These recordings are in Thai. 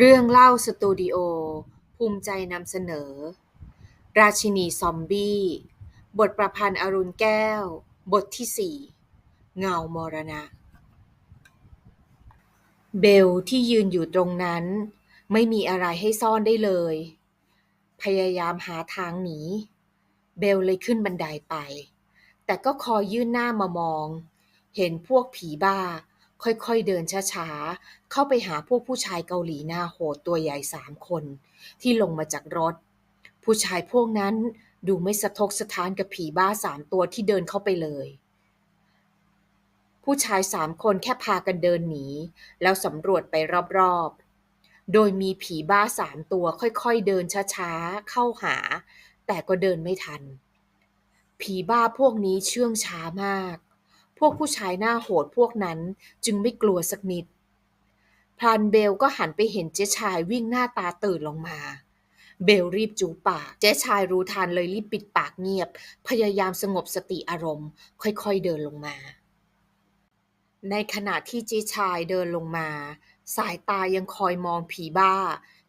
เรื่องเล่าสตูดิโอ ภูมิใจนำเสนอ ราชินีซอมบี้ บทประพันธ์อรุณแก้ว บทที่สี่เงามรณะ เบลที่ยืนอยู่ตรงนั้น ไม่มีอะไรให้ซ่อนได้เลย พยายามหาทางหนี เบลเลยขึ้นบันไดไป แต่ก็คอยยื่นหน้ามามอง เห็นพวกผีบ้า ค่อยๆเดินช้าๆ เข้าไปหาพวกผู้ชายเกาหลีหน้าโหดตัวใหญ่สามคน ที่ลงมาจากรถ ผู้ชายพวกนั้นดูไม่สะทกสะท้านกับผีบ้าสามตัวที่เดินเข้าไปเลย ผู้ชายสามคนแค่พากันเดินหนี แล้วสำรวจไปรอบๆ โดยมีผีบ้าสามตัวค่อยๆเดินช้าๆ เข้าหา แต่ก็เดินไม่ทัน ผีบ้าพวกนี้เชื่องช้ามาก พวกผู้ชายหน้าโหดพวกนั้นจึงไม่กลัวสักนิดพลานเบลก็หันไปเห็นเจ๊ชายวิ่งหน้าตาตื่นลงมา เบลรีบจูบปาก เจ๊ชายรู้ทันเลยรีบปิดปากเงียบ พยายามสงบสติอารมณ์ ค่อยๆเดินลงมา ในขณะที่เจ๊ชายเดินลงมา สายตายังคอยมองผีบ้า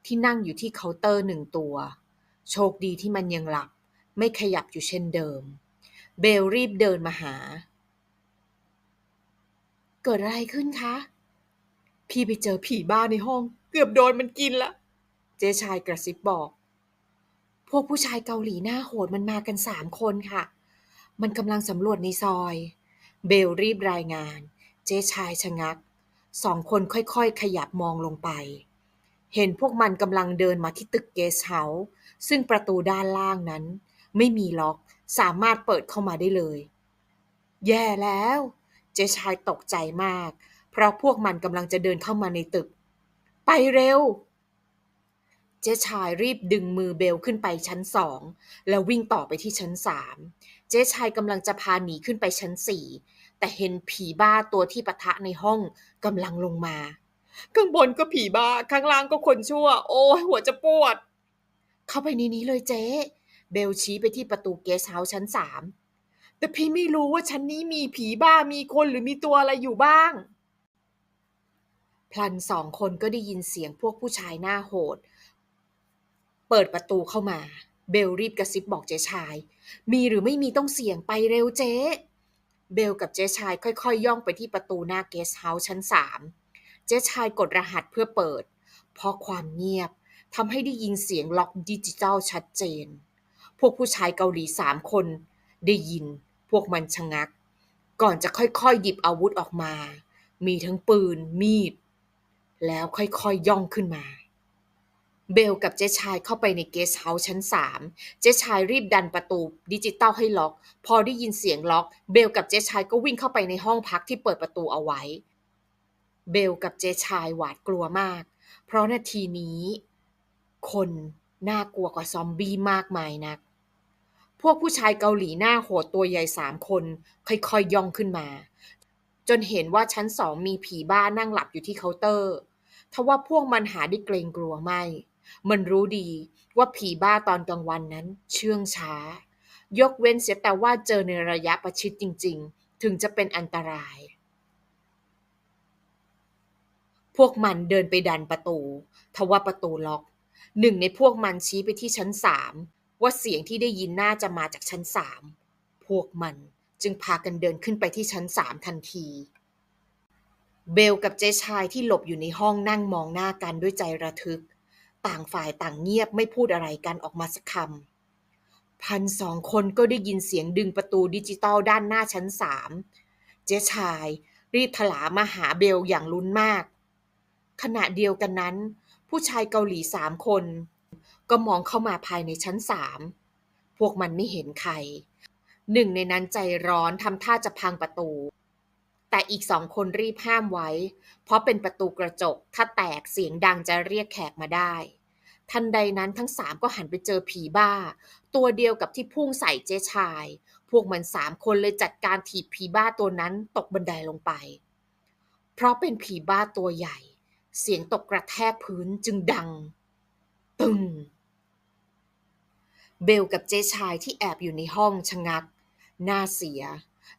ที่นั่งอยู่ที่เคาน์เตอร์หนึ่งตัว โชคดีที่มันยังหลับ ไม่ขยับอยู่เช่นเดิม เบลรีบเดินมาหา เกิดอะไรขึ้นคะ พี่ไปเจอผีบ้าในห้อง เกือบโดนมันกินละ เจ๊ชายกระซิบบอก พวกผู้ชายเกาหลีหน้าโหดมันมากันสามคนค่ะ มันกำลังสำรวจในซอย เบลรีบรายงาน เจ๊ชายชะงัก สองคนค่อยๆ ขยับมองลงไป เห็นพวกมันกำลังเดินมาที่ตึกเกสเฮาส์ซึ่งประตูด้านล่างนั้น ไม่มีล็อก สามารถเปิดเข้ามาได้เลย แย่แล้ว จ๊ชายตกใจมาก เพราะพวกมันกำลังจะเดินเข้ามาในตึก ไปเร็ว เจ๊ชายรีบดึงมือเบลขึ้นไปชั้นสองแล้ววิ่งต่อไปที่ชั้นสามเจ๊ชายกำลังจะพาหนีขึ้นไปชั้นสี่แต่เห็นผีบ้าตัวที่ปะทะในห้องกำลังลงมา ข้างบนก็ผีบ้า ข้างล่างก็คนชั่ว โอ้ยหัวจะปวด เข้าไปในนี้เลยเจ๊ เบลชี้ไปที่ประตูเกสต์เฮาส์ชั้นสาม แต่พี่ไม่รู้ว่าชั้นนี้มีผีบ้ามีคนหรือมีตัวอะไรอยู่บ้าง พลันสองคนก็ได้ยินเสียงพวกผู้ชายหน้าโหด เปิดประตูเข้ามา เบลรีบกระซิบบอกเจ๊ชาย มีหรือไม่มีต้องเสี่ยงไปเร็วเจ๊ เบลกับเจ๊ชายค่อยๆย่องไปที่ประตูหน้าเกสเฮาส์ชั้นสามเจ๊ชายกดรหัสเพื่อเปิด เพราะความเงียบทำให้ได้ยินเสียงล็อกดิจิตอลชัดเจน พวกผู้ชายเกาหลีสามคนได้ยิน พวกมันชะงัก ก่อนจะค่อยๆหยิบอาวุธออกมา มีทั้งปืน มีด แล้วค่อยๆย่องขึ้นมา เบลกับเจ๊ชายเข้าไปในเกสเฮาส์ชั้นสามเจ๊ชายรีบดันประตูดิจิตอลให้ล็อก พอได้ยินเสียงล็อก เบลกับเจ๊ชายก็วิ่งเข้าไปในห้องพักที่เปิดประตูเอาไว้ เบลกับเจ๊ชายหวาดกลัวมาก เพราะนาทีนี้ คนน่ากลัวกว่าซอมบี้มากมายนัก พวกผู้ชายเกาหลีหน้าโหดตัวใหญ่สามคน ค่อยๆย่องขึ้นมา จนเห็นว่าชั้นสองมีผีบ้านั่งหลับอยู่ที่เคาน์เตอร์ทว่าพวกมันหาได้เกรงกลัวไม่ มันรู้ดีว่าผีบ้าตอนกลางวันนั้นเชื่องช้า ยกเว้นเสียแต่ว่าเจอในระยะประชิดจริง ๆ ถึงจะเป็นอันตราย พวกมันเดินไปดันประตู ทว่าประตูล็อก หนึ่งในพวกมันชี้ไปที่ชั้นสาม ว่าเสียงที่ได้ยินน่าจะมาจากชั้นสามพวกมันจึงพากันเดินขึ้นไปที่ชั้นสามทันที เบลกับเจ๊ชายที่หลบอยู่ในห้องนั่งมองหน้ากันด้วยใจระทึก ต่างฝ่ายต่างเงียบไม่พูดอะไรกันออกมาสักคำพันสองคนก็ได้ยินเสียงดึงประตูดิจิตอลด้านหน้าชั้นสามเจ๊ชายรีบถลามาหาเบลอย่างลุ้นมาก ขณะเดียวกันนั้น ผู้ชายเกาหลีสามคน ก็มองเข้ามาภายในชั้นสามพวกมันไม่เห็นใคร หนึ่งในนั้นใจร้อนทำท่าจะพังประตู แต่อีกสองคนรีบห้ามไว้ เพราะเป็นประตูกระจก ถ้าแตกเสียงดังจะเรียกแขกมาได้ ทันใดนั้นทั้งสามก็หันไปเจอผีบ้า ตัวเดียวกับที่พุ่งใส่เจ๊ชาย พวกมันสามคนเลยจัดการถีบผีบ้าตัวนั้นตกบันไดลงไป เพราะเป็นผีบ้าตัวใหญ่ เสียงตกกระแทกพื้นจึงดัง ตึง เบลกับเจ๊ชายที่แอบอยู่ในห้องชะงัก หน้าเสีย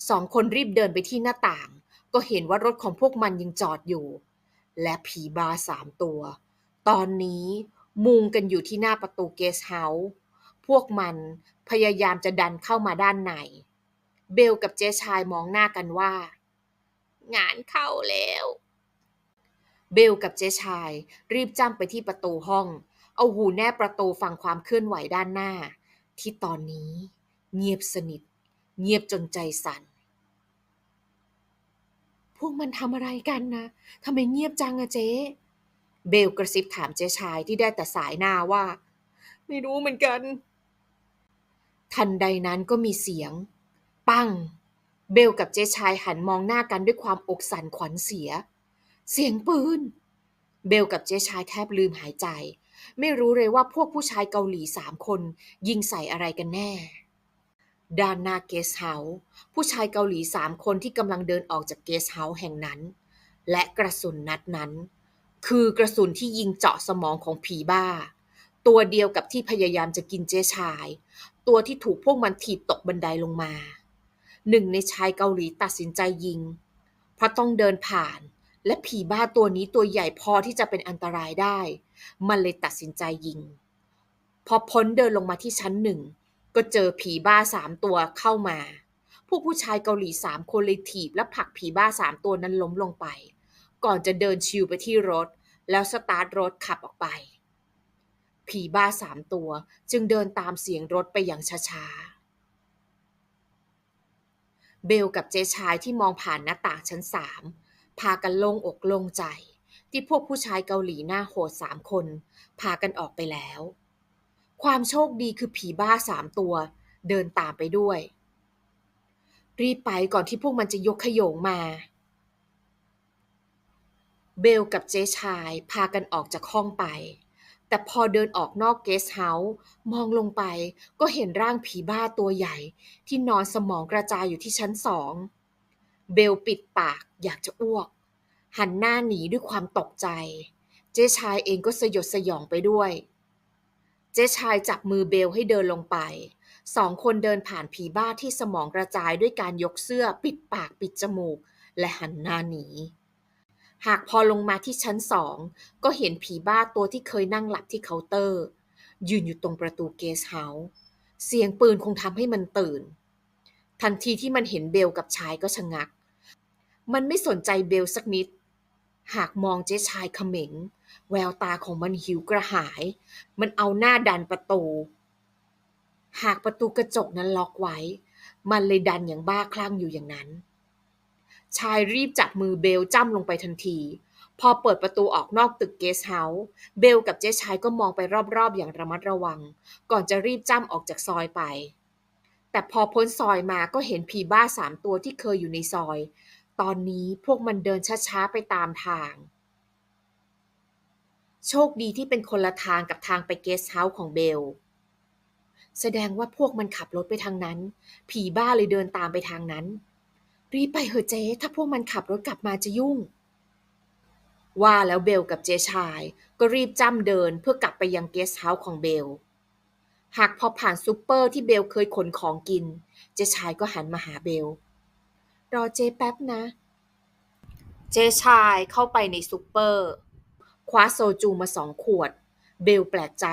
สองคนรีบเดินไปที่หน้าต่าง ก็เห็นว่ารถของพวกมันยังจอดอยู่ และผีบาสามตัว ตอนนี้มุงกันอยู่ที่หน้าประตูเกสต์เฮาส์พวกมันพยายามจะดันเข้ามาด้านใน เบลกับเจ๊ชายมองหน้ากันว่า งานเข้าแล้ว เบลกับเจ๊ชายรีบจ้ำไปที่ประตูห้อง เอาหูแนบประตูฟังความเคลื่อนไหวด้านหน้า ที่ตอนนี้เงียบสนิท เงียบจนใจสั่น พวกมันทำอะไรกันนะทำไมเงียบจังอะเจ๊ เบลกระซิบถามเจ๊ชายที่ได้แต่สายหน้าว่า ไม่รู้เหมือนกัน ทันใดนั้นก็มีเสียง ปัง เบลกับเจ๊ชายหันมองหน้ากันด้วยความอกสั่นขวัญเสีย เสียงปืน เบลกับเจ๊ชายแทบลืมหายใจ ไม่รู้เลยว่าพวกผู้ชายเกาหลีสามคน ยิงใส่อะไรกันแน่ด้านหน้าเกสเฮาส์ผู้ชายเกาหลีสามคนที่กำลังเดินออกจากเกสเฮาส์แห่งนั้น และกระสุนนัดนั้น คือกระสุนที่ยิงเจาะสมองของผีบ้า ตัวเดียวกับที่พยายามจะกินเจ๊ชาย ตัวที่ถูกพวกมันถีบตกบันไดลงมา หนึ่งในชายเกาหลีตัดสินใจยิง เพราะต้องเดินผ่าน และผีบ้าตัวนี้ตัวใหญ่พอที่จะเป็นอันตรายได้ มันเลยตัดสินใจยิง พอพ้นเดินลงมาที่ชั้นหนึ่ง ก็เจอผีบ้าสามตัวเข้ามา พวกผู้ชายเกาหลีสามคนเลยถีบและผลักผีบ้าสามตัวนั้นล้มลงไป ก่อนจะเดินชิวไปที่รถ แล้วสตาร์ทรถขับออกไป ผีบ้าสามตัวจึงเดินตามเสียงรถไปอย่างช้าๆเบลกับเจ๊ชายที่มองผ่านหน้าต่างชั้นสามพากันโล่งอกโล่งใจ ที่พวกผู้ชายเกาหลีหน้าโหดสามคน พากันออกไปแล้ว ความโชคดีคือผีบ้าสามตัว เดินตามไปด้วย รีบไปก่อนที่พวกมันจะยกขยงมา เบลกับเจ๊ชายพากันออกจากห้องไป แต่พอเดินออกนอกเกสต์เฮาส์มองลงไปก็เห็นร่างผีบ้าตัวใหญ่ ที่นอนสมองกระจายอยู่ที่ชั้นสอง เบลปิดปากอยากจะอ้วก หันหน้าหนีด้วยความตกใจ เจ๊ชายเองก็สยดสยองไปด้วย เจ๊ชายจับมือเบลให้เดินลงไป สองคนเดินผ่านผีบ้าที่สมองกระจายด้วยการยกเสื้อปิดปากปิดจมูก และหันหน้าหนี หากพอลงมาที่ชั้นสองก็เห็นผีบ้าตัวที่เคยนั่งหลับที่เคาน์เตอร์ ยืนอยู่ตรงประตูเกสเฮาส์เสียงปืนคงทำให้มันตื่น ทันทีที่มันเห็นเบลกับชายก็ชะงัก มันไม่สนใจเบลสักนิด หากมองเจ๊ชายเขม็ง แววตาของมันหิวกระหาย มันเอาหน้าดันประตู หากประตูกระจกนั้นล็อกไว้ มันเลยดันอย่างบ้าคลั่งอยู่อย่างนั้น ชายรีบจับมือเบลจ้ำลงไปทันที พอเปิดประตูออกนอกตึกเกสเฮาส์เบลกับเจ๊ชายก็มองไปรอบๆอย่างระมัดระวัง ก่อนจะรีบจ้ำออกจากซอยไปแต่พอพ้นซอยมาก็เห็นผีบ้าสามตัวที่เคยอยู่ในซอย ตอนนี้พวกมันเดินช้าๆไปตามทาง โชคดีที่เป็นคนละทางกับทางไปเกสต์เฮาส์ของเบล แสดงว่าพวกมันขับรถไปทางนั้น ผีบ้าเลยเดินตามไปทางนั้น รีบไปเหอะเจ๊ ถ้าพวกมันขับรถกลับมาจะยุ่ง ว่าแล้วเบลกับเจ๊ชาย ก็รีบจ้ำเดินเพื่อกลับไปยังเกสต์เฮาส์ของเบล หากพอผ่านซูเปอร์ที่เบลเคยขนของกิน เจ๊ชายก็หันมาหาเบล รอเจ๊แป๊บนะ เจ๊ชายเข้าไปในซูเปอร์ คว้าโซจูมาสองขวด เบลแปลกใจ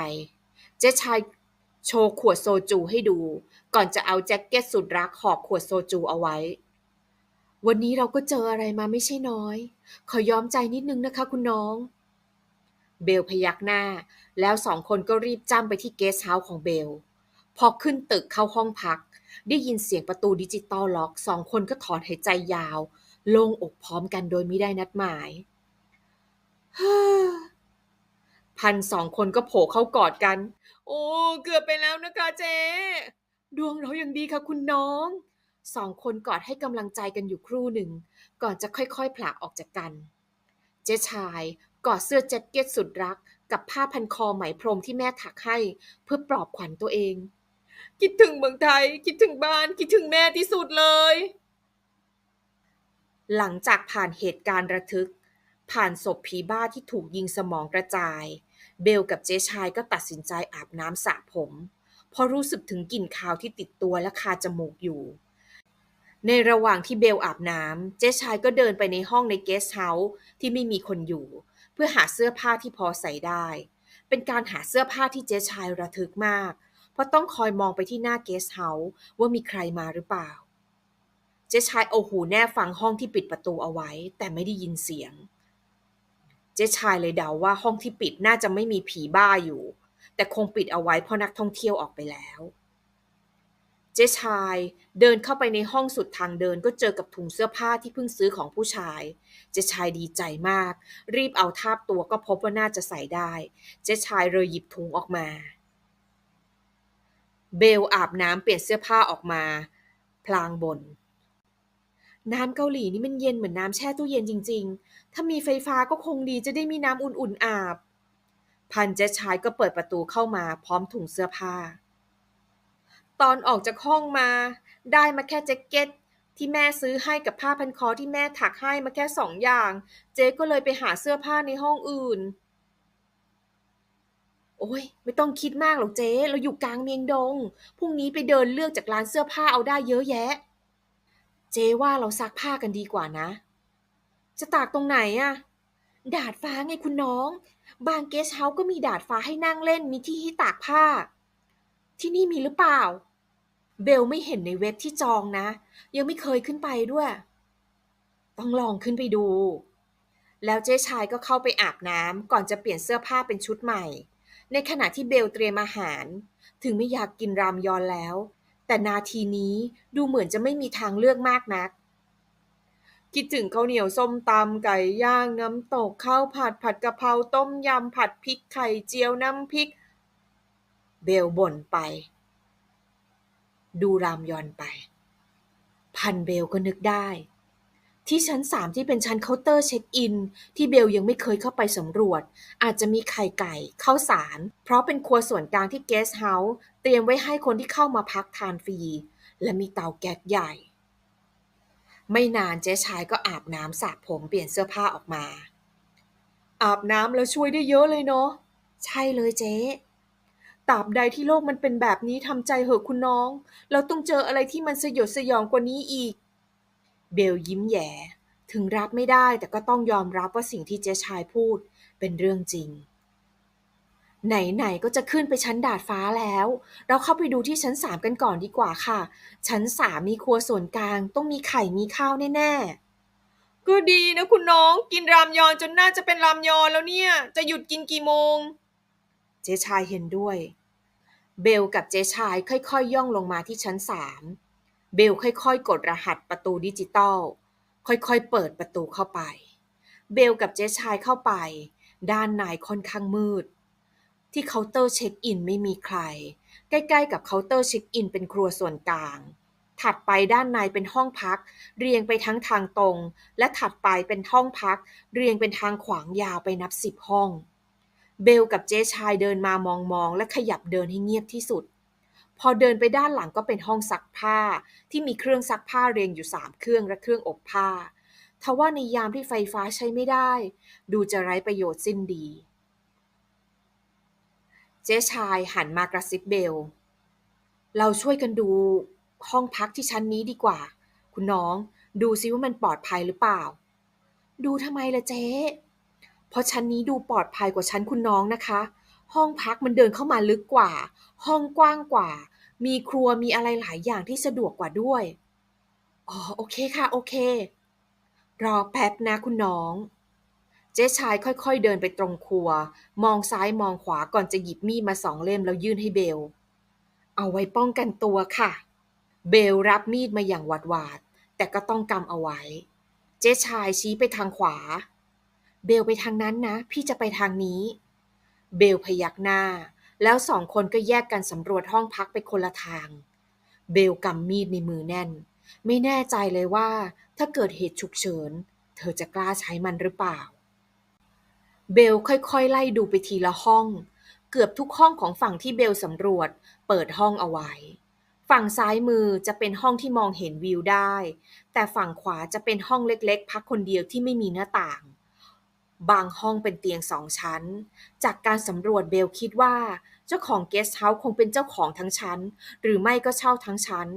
เจ๊ชายโชว์ขวดโซจูให้ดู ก่อนจะเอาแจ็คเก็ตสุดรักหอบขวดโซจูเอาไว้ วันนี้เราก็เจออะไรมาไม่ใช่น้อย ขอยอมใจนิดนึงนะคะคุณน้อง เบลพยักหน้า แล้วสองคนก็รีบจ้ำไปที่เกสต์เฮาส์ของเบล พอขึ้นตึกเข้าห้องพัก ได้ยินเสียงประตูดิจิตอลล็อกสองคนก็ถอนหายใจยาว โล่งอกพร้อมกันโดยไม่ได้นัดหมายพันสองคนก็โผล่เข้ากอดกัน โอ้ เกือบไปแล้วนะคะเจ๊ดวงเรายังดีค่ะคุณน้อง สองคนกอดให้กำลังใจกันอยู่ครู่หนึ่ง ก่อนจะค่อยๆผลักออกจากกัน เจ๊ชายกอดเสื้อแจ็คเก็ตสุดรัก กับผ้าพันคอไหมพรมที่แม่ถักให้ เพื่อปลอบขวัญตัวเอง คิดถึงเมืองไทย คิดถึงบ้าน คิดถึงแม่ที่สุดเลย หลังจากผ่านเหตุการณ์ระทึก ผ่านศพผีบ้าที่ถูกยิงสมองกระจาย เบลกับเจ๊ชายก็ตัดสินใจอาบน้ำสระผมเพราะรู้สึกถึงกลิ่นคาวที่ติดตัวและคาจมูกอยู่ ในระหว่างที่เบลอาบน้ำเจ๊ชายก็เดินไปในห้องในเกสเฮาส์ที่ไม่มีคนอยู่ เพื่อหาเสื้อผ้าที่พอใส่ได้ เป็นการหาเสื้อผ้าที่เจ๊ชายระทึกมากเพราะต้องคอยมองไปที่หน้าเกสเฮาส์ว่ามีใครมาหรือเปล่า เจ๊ชายเอาหูแน่ฟังห้องที่ปิดประตูเอาไว้ แต่ไม่ได้ยินเสียง เจ๊ชายเลยเดาว่าห้องที่ปิดน่าจะไม่มีผีบ้าอยู่ แต่คงปิดเอาไว้เพราะนักท่องเที่ยวออกไปแล้ว เจ๊ชายเดินเข้าไปในห้องสุดทางเดินก็เจอกับถุงเสื้อผ้าที่เพิ่งซื้อของผู้ชาย เจ๊ชายดีใจมาก รีบเอาทาบตัวก็พบว่าน่าจะใส่ได้ เจ๊ชายเลยหยิบถุงออกมา เบลอาบน้ำเปลี่ยนเสื้อผ้าออกมา พลางบน น้ำเกาหลีนี่มันเย็นเหมือนน้ำแช่ตู้เย็นจริง ๆ ถ้ามีไฟฟ้าก็คงดีจะได้มีน้ำอุ่นๆอาบ พันเจ๊ชายก็เปิดประตูเข้ามาพร้อมถุงเสื้อผ้า ตอนออกจากห้องมา ได้มาแค่แจ็คเก็ตที่แม่ซื้อให้กับผ้าพันคอที่แม่ถักให้มาแค่สองอย่าง เจ๊ก็เลยไปหาเสื้อผ้าในห้องอื่น โอ้ยไม่ต้องคิดมากหรอกเจ๊ เราอยู่กลางเมียงดง พรุ่งนี้ไปเดินเลือกจากร้านเสื้อผ้าเอาได้เยอะแยะ เจ๊ว่าเราซักผ้ากันดีกว่านะ จะตากตรงไหนอะดาดฟ้าไงคุณน้อง บางเกสเฮาส์ก็มีดาดฟ้าให้นั่งเล่นมีที่ให้ตากผ้า ที่นี่มีหรือเปล่า เบลไม่เห็นในเว็บที่จองนะ ยังไม่เคยขึ้นไปด้วย ต้องลองขึ้นไปดู แล้วเจ๊ชายก็เข้าไปอาบน้ำก่อนจะเปลี่ยนเสื้อผ้าเป็นชุดใหม่ ในขณะที่เบลเตรียมอาหาร ถึงไม่อยากกินรามยอนแล้ว แต่นาทีนี้ดูเหมือนจะไม่มีทางเลือกมากนัก คิดถึงข้าวเหนียวส้มตำไก่ย่างน้ำตกข้าวผัดผัดกะเพราต้มยำผัดพริกไข่เจียวน้ำพริก เบลบ่นไป ดูรามยอนไป พันเบลก็นึกได้ ที่ชั้นสามที่เป็นชั้นเคาน์เตอร์เช็คอิน ที่เบลยังไม่เคยเข้าไปสำรวจ อาจจะมีไข่ไก่ข้าวสาร เพราะเป็นครัวส่วนกลางที่เกสต์เฮาส์เตรียมไว้ให้คนที่เข้ามาพักทานฟรี และมีเตาแก๊สใหญ่ ไม่นานเจ๊ชายก็อาบน้ำสระผมเปลี่ยนเสื้อผ้าออกมา อาบน้ำแล้วช่วยได้เยอะเลยเนาะใช่เลยเจ๊ตราบใดที่โลกมันเป็นแบบนี้ทำใจเหอะคุณน้อง เราต้องเจออะไรที่มันสยดสยองกว่านี้อีก เบลยิ้มแย่ถึงรับไม่ได้แต่ก็ต้องยอมรับว่าสิ่งที่เจ๊ชายพูดเป็นเรื่องจริง ไหนๆก็จะขึ้นไปชั้นดาดฟ้าแล้ว เราเข้าไปดูที่ชั้นสามกันก่อนดีกว่าค่ะ ชั้นสามมีครัวส่วนกลาง ต้องมีไข่มีข้าวแน่ๆ ก็ดีนะคุณน้องกินรามยอนจนน่าจะเป็นรามยอนแล้วเนี่ย จะหยุดกินกี่โมง เจ๊ชายเห็นด้วย เบลกับเจ๊ชายค่อยๆย่องลงมาที่ชั้นสาม เบลค่อยๆ กดรหัสประตูดิจิตอล ค่อยๆ เปิดประตูเข้าไป เบลกับเจ๊ชายเข้าไป ด้านในค่อนข้างมืด ที่เคาน์เตอร์เช็คอินไม่มีใคร ใกล้ๆ กับเคาน์เตอร์เช็คอินเป็นครัวส่วนกลาง ถัดไปด้านในเป็นห้องพัก เรียงไปทั้งทางตรง และถัดไปเป็นห้องพัก เรียงเป็นทางขวางยาวไปนับสิบห้อง เบลกับเจ๊ชายเดินมามองๆ และขยับเดินให้เงียบที่สุด พอเดินไปด้านหลังก็เป็นห้องซักผ้า ที่มีเครื่องซักผ้าเรียงอยู่สามเครื่องและเครื่องอบผ้าทว่าในยามที่ไฟฟ้าใช้ไม่ได้ ดูจะไร้ประโยชน์สิ้นดี เจ๊ชายหันมากระซิบเบล เราช่วยกันดูห้องพักที่ชั้นนี้ดีกว่า คุณน้องดูซิว่ามันปลอดภัยหรือเปล่า ดูทำไมล่ะเจ๊เพราะชั้นนี้ดูปลอดภัยกว่าชั้นคุณน้องนะคะ ห้องพักมันเดินเข้ามาลึกกว่า ห้องกว้างกว่า มีครัวมีอะไรหลายอย่างที่สะดวกกว่าด้วย อ๋อ โอเคค่ะ โอเค รอแป๊บนะคุณน้อง เจ๊ชายค่อยๆเดินไปตรงครัว มองซ้ายมองขวาก่อนจะหยิบมีดมาสองเล่มแล้วยื่นให้เบล เอาไว้ป้องกันตัวค่ะ เบลรับมีดมาอย่างหวาดหวาด แต่ก็ต้องกำเอาไว้ เจ๊ชายชี้ไปทางขวา เบลไปทางนั้นนะ พี่จะไปทางนี้ เบลพยักหน้า แล้วสองคนก็แยกกันสำรวจห้องพักไปคนละทาง เบลกำมีดในมือแน่น ไม่แน่ใจเลยว่า ถ้าเกิดเหตุฉุกเฉิน เธอจะกล้าใช้มันหรือเปล่า เบลค่อยๆ ไล่ดูไปทีละห้อง เกือบทุกห้องของฝั่งที่เบลสำรวจ เปิดห้องเอาไว้ ฝั่งซ้ายมือจะเป็นห้องที่มองเห็นวิวได้ แต่ฝั่งขวาจะเป็นห้องเล็กๆ พักคนเดียวที่ไม่มีหน้าต่าง บางห้องเป็นเตียงสองชั้น จากการสำรวจเบลคิดว่า เจ้าของเกสต์เฮาส์คงเป็นเจ้าของทั้งชั้น หรือไม่ก็เช่าทั้งชั้น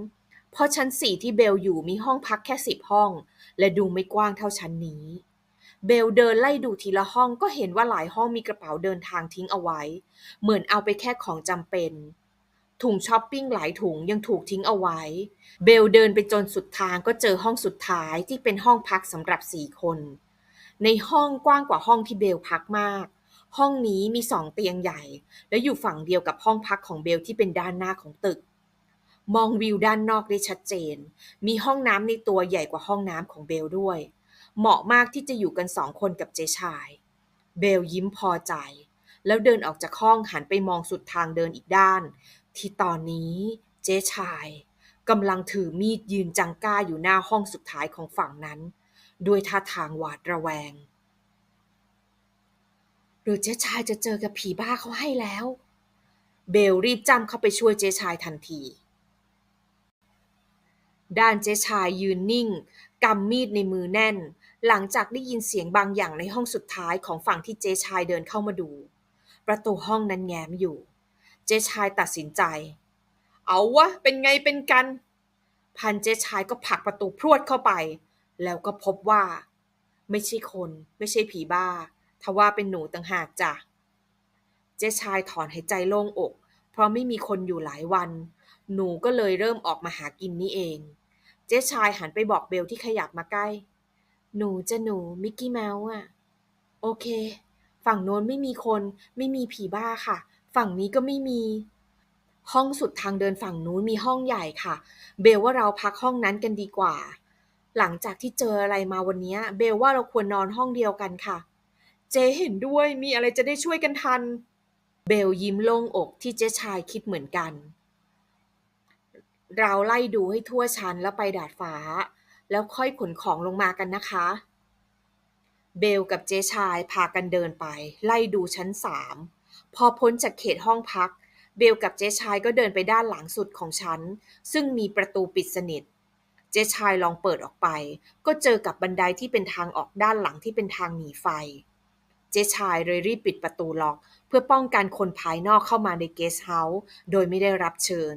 เพราะชั้นสี่ที่เบลอยู่มีห้องพักแค่สิบห้อง และดูไม่กว้างเท่าชั้นนี้ เบลเดินไล่ดูทีละห้องก็เห็นว่าหลายห้องมีกระเป๋าเดินทางทิ้งเอาไว้ เหมือนเอาไปแค่ของจำเป็น ถุงช้อปปิ้งหลายถุงยังถูกทิ้งเอาไว้ เบลเดินไปจนสุดทางก็เจอห้องสุดท้ายที่เป็นห้องพักสำหรับสี่คน ในห้องกว้างกว่าห้องที่เบลพักมาก ห้องนี้มีสองเตียงใหญ่ และอยู่ฝั่งเดียวกับห้องพักของเบลที่เป็นด้านหน้าของตึก มองวิวด้านนอกได้ชัดเจน มีห้องน้ำในตัวใหญ่กว่าห้องน้ำของเบลด้วย เหมาะมากที่จะอยู่กันสองคนกับเจชาย เบลยิ้มพอใจ แล้วเดินออกจากห้องหันไปมองสุดทางเดินอีกด้าน ที่ตอนนี้เจ๊ชายกำลังถือมีดยืนจังก้าอยู่หน้าห้องสุดท้ายของฝั่งนั้น ด้วยท่าทางหวาดระแวง หรือเจ๊ชายจะเจอกับผีบ้าเขาให้แล้ว เบลรีบจำเข้าไปช่วยเจ๊ชายทันที ด้านเจ๊ชายยืนนิ่งกำมีดในมือแน่น หลังจากได้ยินเสียงบางอย่างในห้องสุดท้ายของฝั่งที่เจ๊ชายเดินเข้ามาดู ประตูห้องนั้นแง้มอยู่ เจ๊ชายตัดสินใจ เอาวะเป็นไงเป็นกัน พันเจ๊ชายก็ผลักประตูพรวดเข้าไป แล้วก็พบว่า ไม่ใช่คน ไม่ใช่ผีบ้า ทว่าเป็นหนูต่างหากจ้ะ เจ๊ชายถอนหายใจโล่งอก เพราะไม่มีคนอยู่หลายวัน หนูก็เลยเริ่มออกมาหากินนี่เอง เจ๊ชายหันไปบอกเบลที่ขยับมาใกล้ หนูจะหนูมิกกี้เมาส์อะโอเค ฝั่งโน้นไม่มีคน ไม่มีผีบ้าค่ะ ฝั่งนี้ก็ไม่มี ห้องสุดทางเดินฝั่งนู้นมีห้องใหญ่ค่ะ เบลว่าเราพักห้องนั้นกันดีกว่า หลังจากที่เจออะไรมาวันนี้เบลว่าเราควรนอนห้องเดียวกันค่ะ เจเห็นด้วยมีอะไรจะได้ช่วยกันทัน เบลยิ้มโล่งอกที่เจ๊ชายคิดเหมือนกัน เราไล่ดูให้ทั่วชั้นแล้วไปดาดฟ้า แล้วค่อยขนของลงมากันนะคะ เบลกับเจ๊ชายพากันเดินไป ไล่ดูชั้นสามพอพ้นจากเขตห้องพัก เบลกับเจ๊ชายก็เดินไปด้านหลังสุดของชั้น ซึ่งมีประตูปิดสนิท เจ๊ชายลองเปิดออกไป ก็เจอกับบันไดที่เป็นทางออกด้านหลังที่เป็นทางหนีไฟ เจ๊ชายเลยรีบปิดประตูล็อก เพื่อป้องกันคนภายนอกเข้ามาในเกสเฮาส์โดยไม่ได้รับเชิญ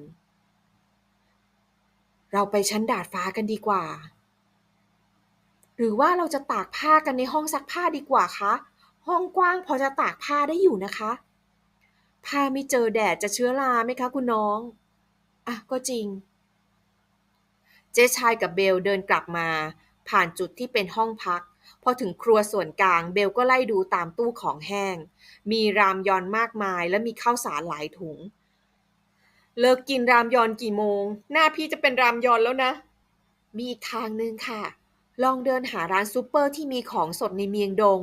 เราไปชั้นดาดฟ้ากันดีกว่า หรือว่าเราจะตากผ้ากันในห้องซักผ้าดีกว่าคะห้องกว้างพอจะตากผ้าได้อยู่นะคะผ้าไม่เจอแดดจะเชื้อราไหมคะคุณน้อง อะก็จริง เจ๊ชายกับเบลเดินกลับมา ผ่านจุดที่เป็นห้องพัก พอถึงครัวส่วนกลางเบลก็ไล่ดูตามตู้ของแห้ง มีรามยอนมากมายและมีข้าวสารหลายถุง เลิกกินรามยอนกี่โมง หน้าพี่จะเป็นรามยอนแล้วนะ มีอีกทางหนึ่งค่ะ ลองเดินหาร้านซูเปอร์ที่มีของสดในเมียงดง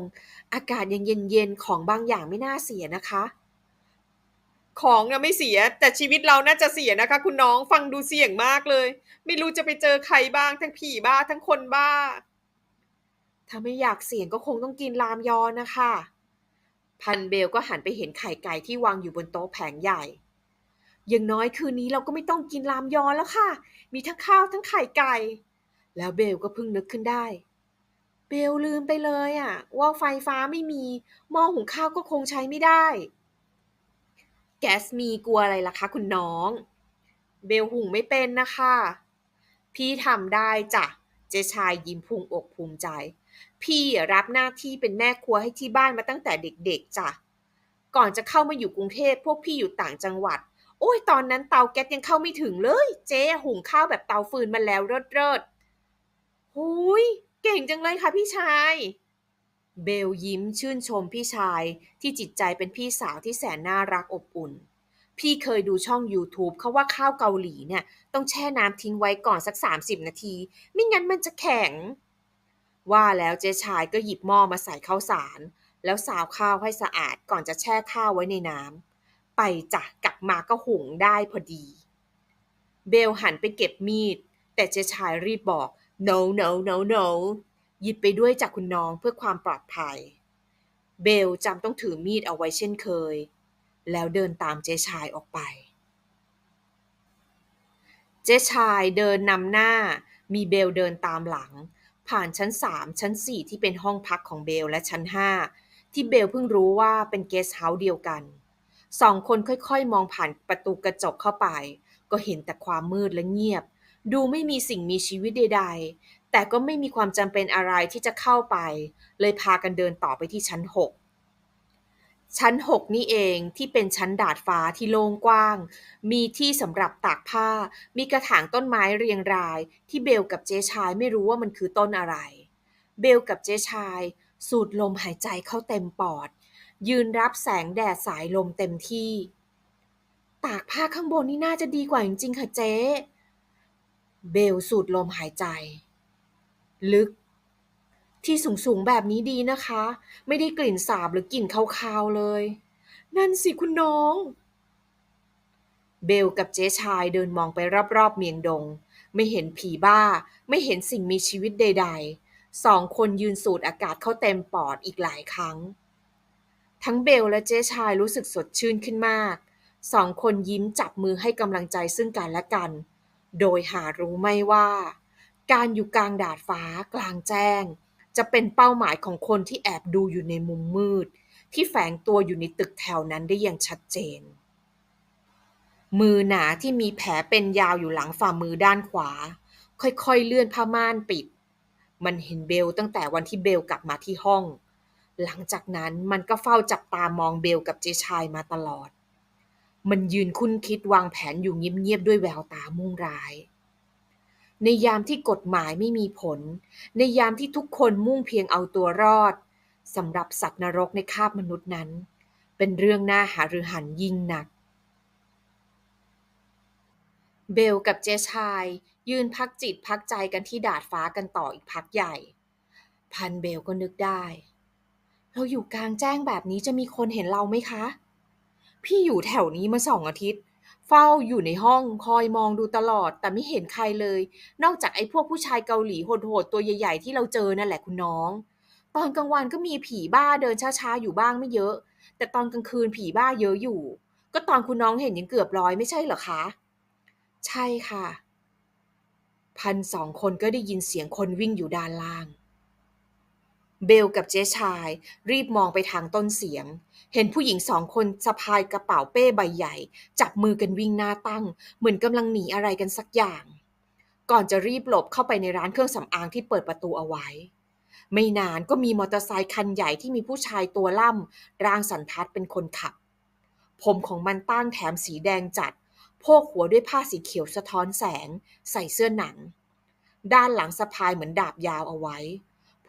อากาศยังเย็นๆของบางอย่างไม่น่าเสียนะคะ ของน่ะไม่เสีย แต่ชีวิตเราน่าจะเสียนะคะ คุณน้องฟังดูเสี่ยงมากเลย ไม่รู้จะไปเจอใครบ้างทั้งผีบ้าทั้งคนบ้า ถ้าไม่อยากเสี่ยงก็คงต้องกินรามยอนนะคะ พันเบลก็หันไปเห็นไข่ไก่ที่วางอยู่บนโต๊ะแผงใหญ่ อย่างน้อยคืนนี้เราก็ไม่ต้องกินรามยอนแล้วค่ะ มีทั้งข้าวทั้งไข่ไก่ แล้วเบลก็เพิ่งนึกขึ้นได้เบลลืมไปเลยอะว่าไฟฟ้าไม่มีหม้อหุงข้าวก็คงใช้ไม่ได้ แก๊สมีกลัวอะไรล่ะคะคุณน้อง เบลหุงไม่เป็นนะคะ พี่ทำได้จ้ะ เจชายยิ้มพุงอกภูมิใจ พี่รับหน้าที่เป็นแม่ครัวให้ที่บ้านมาตั้งแต่เด็กๆจ้ะ ก่อนจะเข้ามาอยู่กรุงเทพพวกพี่อยู่ต่างจังหวัด โอ้ยตอนนั้นเตาแก๊สยังเข้าไม่ถึงเลย เจ๊หุงข้าวแบบเตาฟืนมาแล้วเลิศๆหุยเก่งจังเลยค่ะพี่ชาย เบลยิ้มชื่นชมพี่ชายที่จิตใจเป็นพี่สาวที่แสนน่ารักอบอุ่น พี่เคยดูช่อง YouTube เขาว่าข้าวเกาหลีเนี่ยต้องแช่น้ำทิ้งไว้ก่อนสัก 30 นาที ไม่งั้นมันจะแข็ง ว่าแล้วเจ๊ชายก็หยิบหม้อมาใส่ข้าวสาร แล้วสาวข้าวให้สะอาดก่อนจะแช่ข้าวไว้ในน้ำไปจ้ะกลับมาก็หุงได้พอดี เบลหันไปเก็บมีด แต่เจ๊ชายรีบบอก no no no no หยิบไปด้วยจากคุณน้องเพื่อความปลอดภัย เบลจำต้องถือมีดเอาไว้เช่นเคย แล้วเดินตามเจ๊ชายออกไป เจ๊ชายเดินนำหน้า มีเบลเดินตามหลัง ผ่านชั้น3ชั้น4ที่เป็นห้องพักของเบลและชั้น5ที่เบลเพิ่งรู้ว่าเป็นเกสต์เฮาส์เดียวกัน สองคนค่อยๆ มองผ่านประตูกระจกเข้าไป ก็เห็นแต่ความมืดและเงียบ ดูไม่มีสิ่งมีชีวิตใดๆ แต่ก็ไม่มีความจำเป็นอะไรที่จะเข้าไป เลยพากันเดินต่อไปที่ชั้น 6 ชั้น 6 นี่เองที่เป็นชั้นดาดฟ้าที่โล่งกว้าง มีที่สำหรับตากผ้า มีกระถางต้นไม้เรียงราย ที่เบลกับเจ๊ชายไม่รู้ว่ามันคือต้นอะไร เบลกับเจ๊ชาย สูดลมหายใจเข้าเต็มปอด ยืนรับแสงแดดสายลมเต็มที่ ตากผ้าข้างบนนี่น่าจะดีกว่าจริงๆค่ะเจ๊เบลสูดลมหายใจ ลึก ที่สูงๆแบบนี้ดีนะคะ ไม่ได้กลิ่นสาบหรือกลิ่นคาวๆเลย นั่นสิคุณน้อง เบลกับเจ๊ชายเดินมองไปรอบๆเมียงดง ไม่เห็นผีบ้า ไม่เห็นสิ่งมีชีวิตใด ๆ สองคนยืนสูดอากาศเข้าเต็มปอดอีกหลายครั้ง ทั้งเบลและเจ๊ชายรู้สึกสดชื่นขึ้นมาก สองคนยิ้มจับมือให้กำลังใจซึ่งกันและกัน โดยหารู้ไม่ว่า การอยู่กลางดาดฟ้ากลางแจ้ง จะเป็นเป้าหมายของคนที่แอบดูอยู่ในมุมมืด ที่แฝงตัวอยู่ในตึกแถวนั้นได้อย่างชัดเจน มือหนาที่มีแผลเป็นยาวอยู่หลังฝ่ามือด้านขวา ค่อยๆเลื่อนผ้าม่านปิด มันเห็นเบลตั้งแต่วันที่เบลกลับมาที่ห้อง หลังจากนั้นมันก็เฝ้าจับตามองเบลกับเจชายมาตลอด มันยืนคุ้นคิดวางแผนอยู่เงียบๆด้วยแววตามุ่งร้าย ในยามที่กฎหมายไม่มีผล ในยามที่ทุกคนมุ่งเพียงเอาตัวรอดสำหรับสัตว์นรกในคาบมนุษย์นั้น เป็นเรื่องน่าหารือหันยิ่งหนัก เบลกับเจชาย ยืนพักจิตพักใจกันที่ดาดฟ้ากันต่ออีกพักใหญ่ พันเบลก็นึกได้ เราอยู่กลางแจ้งแบบนี้จะมีคนเห็นเราไหมคะ พี่อยู่แถวนี้มาสองอาทิตย์ เฝ้าอยู่ในห้องคอยมองดูตลอด แต่ไม่เห็นใครเลย นอกจากไอ้พวกผู้ชายเกาหลีโหดๆตัวใหญ่ๆที่เราเจอนั่นแหละคุณน้อง ตอนกลางวันก็มีผีบ้าเดินช้าๆอยู่บ้างไม่เยอะ แต่ตอนกลางคืนผีบ้าเยอะอยู่ ก็ตอนคุณน้องเห็นยังเกือบร้อยไม่ใช่เหรอคะ ใช่ค่ะ พันสองคนก็ได้ยินเสียงคนวิ่งอยู่ด้านล่าง เบลกับเจ๊ชาย รีบมองไปทางต้นเสียง เห็นผู้หญิงสองคนสะพายกระเป๋าเป้ใบใหญ่ จับมือกันวิ่งหน้าตั้ง เหมือนกำลังหนีอะไรกันสักอย่าง ก่อนจะรีบหลบเข้าไปในร้านเครื่องสำอางที่เปิดประตูเอาไว้ ไม่นานก็มีมอเตอร์ไซค์คันใหญ่ที่มีผู้ชายตัวล่ำร่างสันทัดเป็นคนขับ ผมของมันตั้งแถมสีแดงจัด โพกหัวด้วยผ้าสีเขียวสะท้อนแสง ใส่เสื้อหนัง ด้านหลังสะพายเหมือนดาบยาวเอาไว้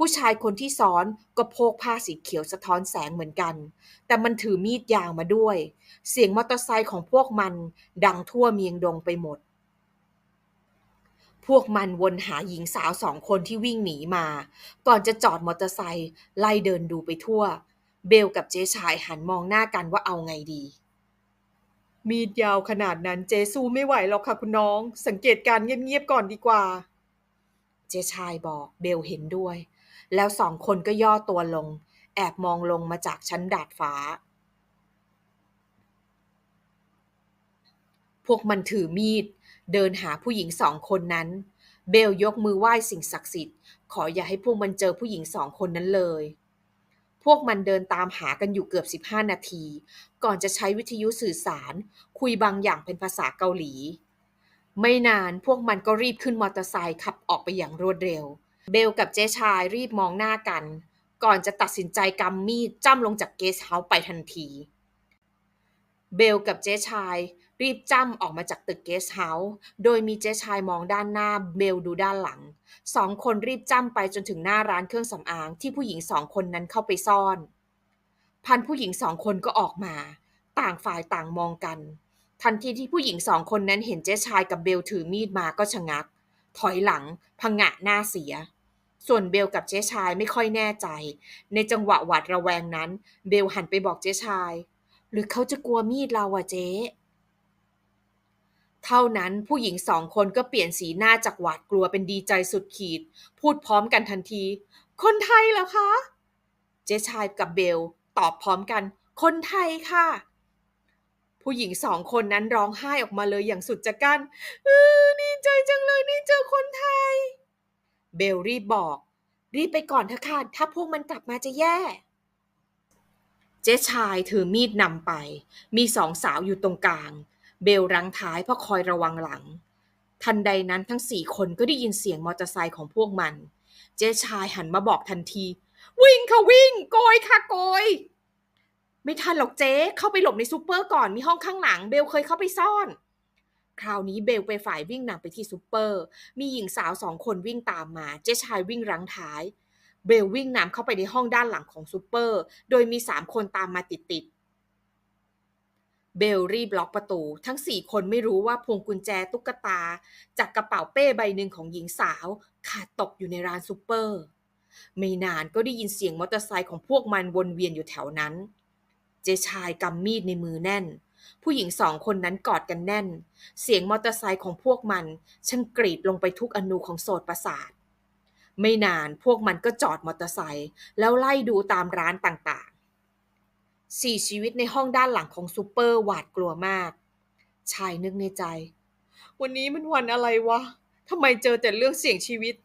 ผู้ชายคนที่ซ้อนก็โพกผ้าสีเขียวสะท้อนแสงเหมือนกัน แต่มันถือมีดยาวมาด้วย เสียงมอเตอร์ไซค์ของพวกมันดังทั่วเมียงดงไปหมด พวกมันวนหาหญิงสาวสองคนที่วิ่งหนีมา ก่อนจะจอดมอเตอร์ไซค์ไล่เดินดูไปทั่ว เบลกับเจ๊ชายหันมองหน้ากันว่าเอาไงดี มีดยาวขนาดนั้นเจสู้ไม่ไหวหรอกค่ะคุณน้อง สังเกตการเงียบๆก่อนดีกว่าเจชายบอกเบลเห็นด้วย แล้วสองคนก็ย่อตัวลง แอบมองลงมาจากชั้นดาดฟ้า พวกมันถือมีด เดินหาผู้หญิงสองคนนั้น เบลยกมือไหว้สิ่งศักดิ์สิทธิ์ ขออย่าให้พวกมันเจอผู้หญิงสองคนนั้นเลย พวกมันเดินตามหากันอยู่เกือบ 15 นาที ก่อนจะใช้วิทยุสื่อสาร คุยบางอย่างเป็นภาษาเกาหลี ไม่นานพวกมันก็รีบขึ้นมอเตอร์ไซค์ขับออกไปอย่างรวดเร็ว เบลกับเจ๊ชายรีบมองหน้ากัน ก่อนจะตัดสินใจกำมีดจ้ำลงจากเกสเฮาส์ไปทันที เบลกับเจ๊ชายรีบจ้ำออกมาจากตึกเกสเฮาส์โดยมีเจ๊ชายมองด้านหน้าเบลดูด้านหลัง สองคนรีบจ้ำไปจนถึงหน้าร้านเครื่องสำอางที่ผู้หญิงสองคนนั้นเข้าไปซ่อน พันผู้หญิงสองคนก็ออกมา ต่างฝ่ายต่างมองกัน ทันทีที่ผู้หญิงสองคนนั้นเห็นเจ๊ชายกับเบลถือมีดมาก็ชะงัก ถอยหลังพังงะหน้าเสีย ส่วนเบลกับเจ๊ชายไม่ค่อยแน่ใจ ในจังหวะหวาดระแวงนั้น เบลหันไปบอกเจ๊ชาย หรือเขาจะกลัวมีดเราอะเจ๊เท่านั้นผู้หญิงสองคนก็เปลี่ยนสีหน้าจากหวาดกลัวเป็นดีใจสุดขีด พูดพร้อมกันทันที คนไทยเหรอคะ เจ๊ชายกับเบล ตอบพร้อมกัน คนไทยค่ะ ผู้หญิงสองคนนั้นร้องไห้ออกมาเลยอย่างสุดจะกั้นเออดีใจจังเลยได้เจอคนไทย เบลรีบบอก รีบไปก่อนเถอะค่ะ ถ้าพวกมันกลับมาจะแย่ เจ๊ชายถือมีดนำไป มีสองสาวอยู่ตรงกลาง เบลรังท้ายเพราะคอยระวังหลัง ทันใดนั้นทั้งสี่คนก็ได้ยินเสียงมอเตอร์ไซค์ของพวกมัน เจ๊ชายหันมาบอกทันที วิ่งค่ะวิ่งโกยค่ะโกย ไม่ทันหรอกเจ๊เข้าไปหลบในซูเปอร์ก่อนมีห้องข้างหลังเบลเคยเข้าไปซ่อน คราวนี้เบลไปฝ่ายวิ่งนำไปที่ซูเปอร์ มีหญิงสาวสองคนวิ่งตามมา เจ๊ชายวิ่งรั้งท้าย เบลวิ่งนำเข้าไปในห้องด้านหลังของซูเปอร์ โดยมีสามคนตามมาติดๆเบลรีบล็อกประตู ทั้งสี่คนไม่รู้ว่าพวงกุญแจตุ๊กตา จากกระเป๋าเป้ใบหนึ่งของหญิงสาว ขาดตกอยู่ในร้านซูเปอร์ ไม่นานก็ได้ยินเสียงมอเตอร์ไซค์ของพวกมันวนเวียนอยู่แถวนั้น ชายกำมีดในมือแน่น ผู้หญิงสองคนนั้นกอดกันแน่น เสียงมอเตอร์ไซค์ของพวกมันช่างกรีดลงไปทุกอนูของโสดประสาท ไม่นานพวกมันก็จอดมอเตอร์ไซค์แล้วไล่ดูตามร้านต่างๆ สี่ชีวิตในห้องด้านหลังของซูเปอร์หวาดกลัวมาก ชายนึกในใจ วันนี้มันวันอะไรวะทำไมเจอแต่เรื่องเสี่ยงชีวิต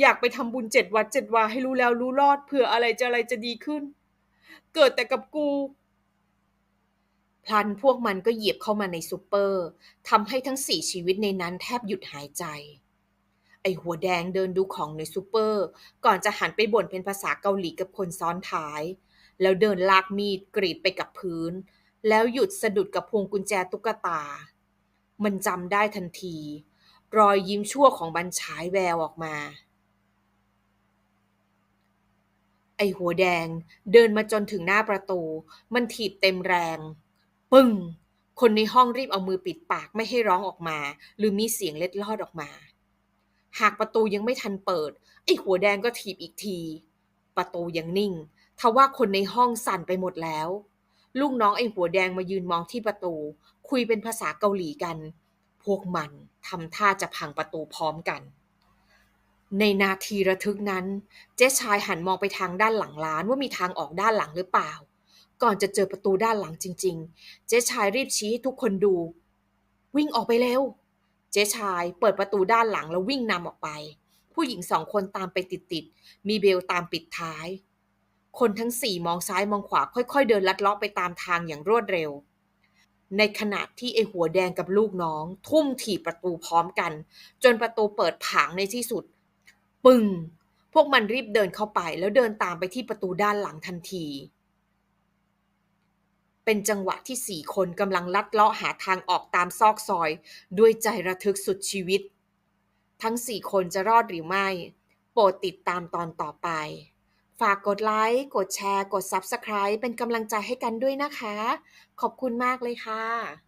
อยากไปทำบุญเจ็ดวัดเจ็ดวาให้รู้แล้วรู้รอดเผื่ออะไรจะอะไรจะดีขึ้น เกิดแต่กับกู พลันพวกมันก็เหยียบเข้ามาในซูเปอร์ทำให้ทั้งสี่ชีวิตในนั้นแทบหยุดหายใจ ไอหัวแดงเดินดูของในซูเปอร์ ก่อนจะหันไปบ่นเป็นภาษาเกาหลีกับคนซ้อนท้าย แล้วเดินลากมีดกรีดไปกับพื้น แล้วหยุดสะดุดกับพวงกุญแจตุ๊กตา มันจำได้ทันที รอยยิ้มชั่วของมันฉายแววออกมาไอหัวแดงเดินมาจนถึงหน้าประตู มันถีบเต็มแรง ปึ้ง คนในห้องรีบเอามือปิดปากไม่ให้ร้องออกมา หรือมีเสียงเล็ดลอดออกมา หากประตูยังไม่ทันเปิด ไอ้หัวแดงก็ถีบอีกที ประตูยังนิ่ง ทว่าคนในห้องสั่นไปหมดแล้ว ลูกน้องไอ้หัวแดงมายืนมองที่ประตู คุยเป็นภาษาเกาหลีกัน พวกมันทำท่าจะพังประตูพร้อมกันในนาทีระทึกนั้น เจ๊ชายหันมองไปทางด้านหลังร้านว่ามีทางออกด้านหลังหรือเปล่า ก่อนจะเจอประตูด้านหลังจริง ๆ เจ๊ชายรีบชี้ให้ทุกคนดู วิ่งออกไปเร็ว เจ๊ชายเปิดประตูด้านหลังแล้ววิ่งนำออกไป ผู้หญิงสองคนตามไปติดๆ มีเบลตามปิดท้าย คนทั้งสี่มองซ้ายมองขวาค่อยๆ เดินลัดเลาะไปตามทางอย่างรวดเร็ว ในขณะที่ไอหัวแดงกับลูกน้อง ทุ่มถีบประตูพร้อมกัน จนประตูเปิดผางในที่สุด ปึ้งพวกมันรีบเดินเข้าไปแล้วเดินตามไปที่ประตูด้านหลังทันที เป็นจังหวะที่สี่คนกำลังลัดเลาะหาทางออกตามซอกซอย ด้วยใจระทึกสุดชีวิต ทั้งสี่คนจะรอดหรือไม่ โปรดติดตามตอนต่อไป ฝากกดไลค์ กดแชร์ กด Subscribe เป็นกำลังใจให้กันด้วยนะคะ ขอบคุณมากเลยค่ะ